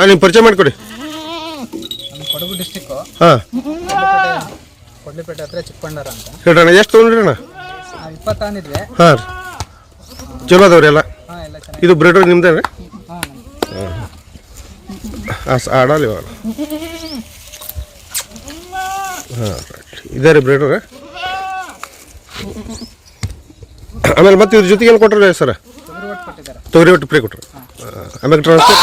ಹಾಂ ನಿಮ್ಗೆ ಪರಿಚಯ ಮಾಡಿಕೊಡಿ. ನಮ್ಮ ಕೊಡಗು ಡಿಸ್ಟಿಕ್ಕು ಹಾಂ. ಕೊಡ್ಲಿಪೇಟೆ ಹತ್ರ ಚಿಕ್ಕಬಳ್ಳಾರ ಅಂತ. ಎಷ್ಟು ತೊಗೊಂಡ್ರಿ ಅಣ್ಣ? ನಾವು ಹಾ ಹಾಂ ರೀ. ಚಲೋ ಅದಾವ್ರಿ ಎಲ್ಲ. ಹಾಂ ಎಲ್ಲ ಚೆನ್ನಾಗಿ. ಇದು ಬ್ರೆಡ್ ನಿಮ್ದೇ ರೀ? ಹಾಂ ಹಾಂ. ಆಡಲ್ಲ ಇವಾಗ. ಹಾಂ ರೈಟ್ ಇದೇ ರೀ ಬ್ರೆಡ್ ರೀ. ಆಮೇಲೆ ಮತ್ತೆ ಇದ್ರ ಜೊತೆಗೆ ಏನು ಕೊಟ್ರಿ ಸರ್? ತೊಗರಿ ಒಟ್ಟು ಫ್ರೀ ಕೊಟ್ರು. ಆಮೇಲೆ ಟ್ರಾನ್ಸ್ಪೋರ್ಟ್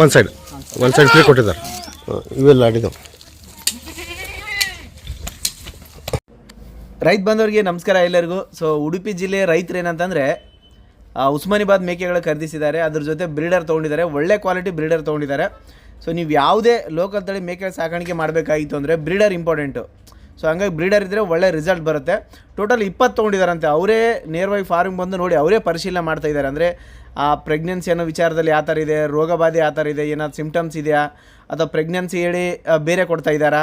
ಒಂದು ಸೈಡ್ ಒಂದು ಸೈಡ್ ಫ್ರೀ ಕೊಟ್ಟಿದ್ದಾರೆ. ಇವೆಲ್ಲ ಆಡಿದವು ರೈತ ಬಂದವರಿಗೆ ನಮಸ್ಕಾರ ಎಲ್ಲರಿಗೂ. ಸೊ ಉಡುಪಿ ಜಿಲ್ಲೆ ರೈತರು ಏನಂತಂದರೆ ಉಸ್ಮಾನಿಬಾದ್ ಮೇಕೆಗಳು ಖರೀದಿಸಿದ್ದಾರೆ. ಅದ್ರ ಜೊತೆ ಬ್ರೀಡರ್ ತೊಗೊಂಡಿದ್ದಾರೆ. ಒಳ್ಳೆ ಕ್ವಾಲಿಟಿ ಬ್ರೀಡರ್ ತೊಗೊಂಡಿದ್ದಾರೆ. ಸೊ ನೀವು ಯಾವುದೇ ಲೋಕಲ್ ತಳಿ ಮೇಕೆ ಸಾಕಾಣಿಕೆ ಮಾಡಬೇಕಾಗಿತ್ತು ಅಂದರೆ ಬ್ರೀಡರ್ ಇಂಪಾರ್ಟೆಂಟು ಸೊ ಹಂಗಾಗಿ ಬ್ರೀಡರ್ ಇದ್ದರೆ ಒಳ್ಳೆ ರಿಸಲ್ಟ್ ಬರುತ್ತೆ. ಟೋಟಲ್ ಇಪ್ಪತ್ತು ತೊಗೊಂಡಿದ್ದಾರಂತೆ ಅವರೇ ನೇರವಾಗಿ ಫಾರ್ಮ್ ಬಂದು ನೋಡಿ ಅವರೇ ಪರಿಶೀಲನೆ ಮಾಡ್ತಾ ಇದ್ದಾರೆ. ಅಂದರೆ, ಆ ಪ್ರೆಗ್ನೆನ್ಸಿ ಅನ್ನೋ ವಿಚಾರದಲ್ಲಿ ಯಾವ ಥರ ಇದೆ ರೋಗಬಾಧೆ ಯಾವ ಥರ ಇದೆ ಏನಾದ್ರು ಸಿಮ್ಟಮ್ಸ್ ಇದೆಯಾ, ಅಥವಾ ಪ್ರೆಗ್ನೆನ್ಸಿ ಹೇಳಿ ಬೇರೆ ಕೊಡ್ತಾ ಇದ್ದಾರಾ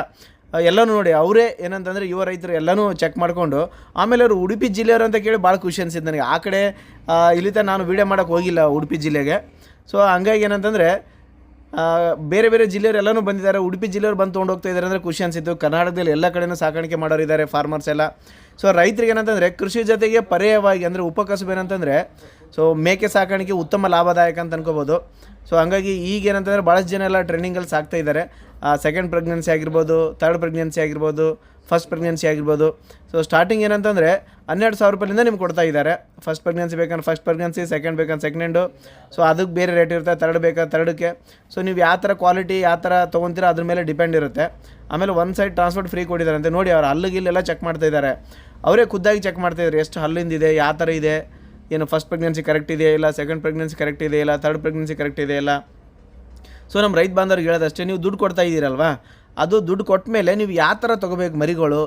ಎಲ್ಲನೂ ನೋಡಿ ಅವರೇ ಏನಂತಂದರೆ ಯುವ ರೈತರು ಎಲ್ಲನೂ ಚೆಕ್ ಮಾಡಿಕೊಂಡು, ಆಮೇಲೆ ಅವರು ಉಡುಪಿ ಜಿಲ್ಲೆಯವರು ಅಂತ ಕೇಳಿ ಭಾಳ ಖುಷಿ ಅನಿಸಿದ್ದು ನನಗೆ. ಆ ಕಡೆ ಇಲ್ಲಿ ನಾನು ವೀಡಿಯೋ ಮಾಡೋಕ್ಕೆ ಹೋಗಿಲ್ಲ ಉಡುಪಿ ಜಿಲ್ಲೆಗೆ. ಸೊ ಹಂಗಾಗಿ ಏನಂತಂದರೆ ಬೇರೆ ಬೇರೆ ಜಿಲ್ಲೆಯವರು ಎಲ್ಲನೂ ಬಂದಿದ್ದಾರೆ. ಉಡುಪಿ ಜಿಲ್ಲೆಯವರು ಬಂದು ತೊಗೊಂಡು ಹೋಗ್ತಾ ಇದ್ದಾರೆ ಅಂದರೆ ಖುಷಿ ಅನಿಸಿತ್ತು. ಕರ್ನಾಟಕದಲ್ಲಿ ಎಲ್ಲ ಕಡೆನೂ ಸಾಕಾಣಿಕೆ ಮಾಡೋರು ಇದ್ದಾರೆ ಫಾರ್ಮರ್ಸ್ ಎಲ್ಲ. ಸೊ ರೈತರಿಗೆ ಏನಂತಂದರೆ ಕೃಷಿ ಜೊತೆಗೆ ಪರ್ಯಾಯವಾಗಿ ಅಂದರೆ ಉಪಕಸಬು ಏನಂತಂದರೆ ಸೊ ಮೇಕೆ ಸಾಕಾಣಿಕೆ ಉತ್ತಮ ಲಾಭದಾಯಕ ಅಂತ ಅನ್ಕೋಬೋದು. ಸೊ ಹಂಗಾಗಿ ಈಗ ಏನಂತಂದರೆ ಭಾಳಷ್ಟು ಜನ ಎಲ್ಲ ಟ್ರೈನಿಂಗಲ್ಲಿ ಸಾಕ್ತಾ ಇದ್ದಾರೆ. ಸೆಕೆಂಡ್ ಪ್ರೆಗ್ನೆನ್ಸಿ ಆಗಿರ್ಬೋದು ಥರ್ಡ್ ಪ್ರೆಗ್ನೆನ್ಸಿ ಆಗಿರ್ಬೋದು ಫಸ್ಟ್ ಪ್ರೆಗ್ನೆನ್ಸಿ ಆಗಿರ್ಬೋದು. ಸೊ ಸ್ಟಾರ್ಟಿಂಗ್ ಏನಂತಂದರೆ, ಹನ್ನೆರಡು ಸಾವಿರ ರೂಪಾಯಿಂದ ನಿಮ್ಗೆ ಕೊಡ್ತಾ ಇದ್ದಾರೆ. ಫಸ್ಟ್ ಪ್ರೆಗ್ನೆನ್ಸಿ ಬೇಕಂದ್ರೆ ಫಸ್ಟ್ ಪ್ರೆಗ್ನೆನ್ಸಿ ಸೆಕೆಂಡ್ ಬೇಕಂದ್ರೆ ಸೆಕೆಂಡು ಸೊ ಅದಕ್ಕೆ ಬೇರೆ ರೇಟ್ ಇರುತ್ತೆ ತರ್ಡ್ ಬೇಕಾ ತರ್ಡಕ್ಕೆ ಸೊ ನೀವು ಯಾವ ಥರ ಕ್ವಾಲಿಟಿ ಯಾವ ಥರ ತೊಗೊತೀರ, ಅದ್ರ ಮೇಲೆ ಡಿಪೆಂಡ್ ಇರುತ್ತೆ. ಆಮೇಲೆ ಒಂದು ಸೈಡ್ ಟ್ರಾನ್ಸ್ಪೋರ್ಟ್ ಫ್ರೀ ಕೊಟ್ಟಿದ್ದಾರೆ ಅಂತ ನೋಡಿ, ಅವ್ರು ಅಲ್ಲಿಗೆ ಗಿಲ್ಲೆಲ್ಲ ಚೆಕ್ ಮಾಡ್ತಾ ಇದ್ದಾರೆ. ಅವರೇ ಖುದ್ದಾಗಿ ಚೆಕ್ ಮಾಡ್ತಾ ಇದ್ದಾರೆ, ಎಷ್ಟು ಹಲ್ಲಿಂದಿದೆ ಯಾವ ಥರ ಇದೆ, ಏನು ಫಸ್ಟ್ ಪ್ರೆಗ್ನೆನ್ಸಿ ಕರೆಕ್ಟ್ ಇದೆಯಾ ಇಲ್ಲ ಸೆಕೆಂಡ್ ಪ್ರೆಗ್ನೆನ್ಸಿ ಕರೆಕ್ಟ್ ಇದೆಯಾ ಇಲ್ಲ ತರ್ಡ್ ಪ್ರೆಗ್ನೆನ್ಸಿ ಕರೆಕ್ಟ್ ಇದೆಯಾ ಇಲ್ಲ. ಸೊ ನಮ್ಮ ರೈತ ಬಾಂಧವ್ರಿಗೆ ಹೇಳೋದಷ್ಟೇ, ನೀವು ದುಡ್ಡು ಕೊಡ್ತಾ ಇದ್ದೀರಲ್ವಾ? ಅದು ದುಡ್ಡು ಕೊಟ್ಟ ಮೇಲೆ ನೀವು ಯಾವ ಥರ ತೊಗೋಬೇಕು ಮರಿಗಳು,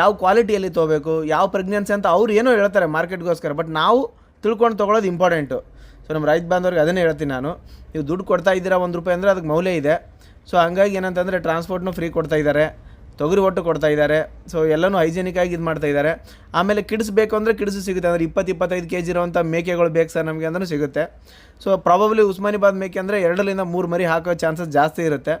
ಯಾವ ಕ್ವಾಲಿಟಿಯಲ್ಲಿ ತೊಗೋಬೇಕು, ಯಾವ ಪ್ರೆಗ್ನೆನ್ಸಿ ಅಂತ ಅವ್ರು ಏನೋ ಹೇಳ್ತಾರೆ ಮಾರ್ಕೆಟ್ಗೋಸ್ಕರ, ಬಟ್ ನಾವು ತಿಳ್ಕೊಂಡು ತೊಗೊಳೋದು ಇಂಪಾರ್ಟೆಂಟು. ಸೊ ನಮ್ಮ ರೈತ ಬಾಂಧವ್ರಿಗೆ ಅದನ್ನೇ ಹೇಳ್ತೀನಿ ನಾನು. ನೀವು ದುಡ್ಡು ಕೊಡ್ತಾ ಇದ್ದೀರಾ ಒಂದು ರೂಪಾಯಿ ಅಂದರೆ ಅದಕ್ಕೆ ಮೌಲ್ಯ ಇದೆ. ಸೊ ಹಂಗಾಗಿ ಏನಂತಂದರೆ ಟ್ರಾನ್ಸ್ಪೋರ್ಟ್ನೂ ಫ್ರೀ ಕೊಡ್ತಾ ಇದ್ದಾರೆ. ತೊಗರಿ ಒಟ್ಟು ಕೊಡ್ತಾ ಇದ್ದಾರೆ. ಸೊ ಎಲ್ಲನೂ ಹೈಜೆನಿಕ್ ಆಗಿ ಇದು ಮಾಡ್ತಾ ಇದ್ದಾರೆ. ಆಮೇಲೆ ಕಿಡ್ಸ್ ಬೇಕು ಅಂದರೆ ಕಿಡ್ಸು ಸಿಗುತ್ತೆ. ಅಂದರೆ ಇಪ್ಪತ್ತು, ಇಪ್ಪತ್ತೈದು ಕೆ ಜಿ ಇರುವಂಥ ಮೇಕೆಗಳು ಬೇಕು ಸರ್ ನಮಗೆ ಅಂದ್ರೂ ಸಿಗುತ್ತೆ. ಸೊ ಪ್ರಾಬಬ್ಲಿ ಉಸ್ಮಾನಿಬಾದ್ ಮೇಕೆ ಅಂದರೆ ಎರಡರಿಂದ ಮೂರು ಮರಿ ಹಾಕೋ ಚಾನ್ಸಸ್ ಜಾಸ್ತಿ ಇರುತ್ತೆ.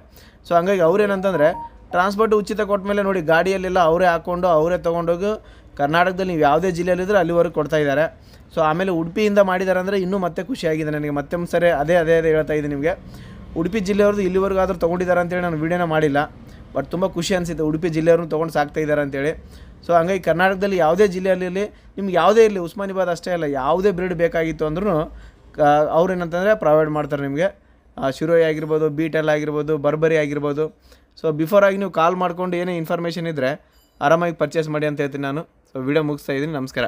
ಸೊ ಹಂಗಾಗಿ ಅವ್ರೇನಂತಂದರೆ ಟ್ರಾನ್ಸ್ಪೋರ್ಟ್ ಉಚಿತ ಕೊಟ್ಟ ಮೇಲೆ ನೋಡಿ ಗಾಡಿಯಲ್ಲೆಲ್ಲ ಅವರೇ ಹಾಕ್ಕೊಂಡು ಅವರೇ ತೊಗೊಂಡೋಗಿ ಕರ್ನಾಟಕದಲ್ಲಿ ನೀವು ಯಾವುದೇ ಜಿಲ್ಲೆಯಲ್ಲಿದ್ದರೂ ಅಲ್ಲಿವರೆಗೂ ಕೊಡ್ತಾ ಇದ್ದಾರೆ. ಸೊ ಆಮೇಲೆ ಉಡುಪಿಯಿಂದ ಮಾಡಿದ್ದಾರೆ ಅಂದರೆ ಇನ್ನೂ ಮತ್ತೆ ಖುಷಿಯಾಗಿದೆ ನನಗೆ. ಮತ್ತೆ ಸರಿ ಅದೇ ಅದೇ ಅದೇ ಹೇಳ್ತಾ ಇದ್ದೀನಿ ನಿಮಗೆ. ಉಡುಪಿ ಜಿಲ್ಲೆಯವ್ರದ್ದು ಇಲ್ಲಿವರೆಗೂ ಆದರೂ ತೊಗೊಂಡಿದ್ದಾರೆ ಅಂತೇಳಿ ನಾನು ವೀಡಿಯೋನ ಮಾಡಿಲ್ಲ. ಬಟ್ ತುಂಬ ಖುಷಿ ಅನಿಸುತ್ತೆ. ಉಡುಪಿ ಜಿಲ್ಲೆಯವ್ರನ್ನ ತೊಗೊಂಡು ಸಾಕ್ತಾ ಇದ್ದಾರೆ ಅಂತೇಳಿ. ಸೊ ಹಂಗಾಗಿ ಕರ್ನಾಟಕದಲ್ಲಿ ಯಾವುದೇ ಜಿಲ್ಲೆಯಲ್ಲಿ ನಿಮ್ಗೆ ಯಾವುದೇ ಇರಲಿ, ಉಸ್ಮಾನಿಬಾದ್ ಅಷ್ಟೇ ಅಲ್ಲ, ಯಾವುದೇ ಬ್ರೀಡ್ ಬೇಕಾಗಿತ್ತು ಅಂದ್ರೂ ಅವ್ರೇನಂತಂದರೆ ಪ್ರೊವೈಡ್ ಮಾಡ್ತಾರೆ ನಿಮಗೆ. ಶಿರೋಯಿ ಆಗಿರ್ಬೋದು, ಬೀಟೆಲ್ ಆಗಿರ್ಬೋದು, ಬರ್ಬರಿ ಆಗಿರ್ಬೋದು. ಸೊ ಬಿಫೋರ್ ಆಗಿ ನೀವು ಕಾಲ್ ಮಾಡ್ಕೊಂಡು ಏನೇ ಇನ್ಫಾರ್ಮೇಷನ್ ಇದ್ದರೆ ಆರಾಮಾಗಿ ಪರ್ಚೇಸ್ ಮಾಡಿ ಅಂತ ಹೇಳ್ತೀನಿ ನಾನು. ಸೊ ವಿಡಿಯೋ ಮುಗಿಸ್ತಾ ಇದ್ದೀನಿ. ನಮಸ್ಕಾರ.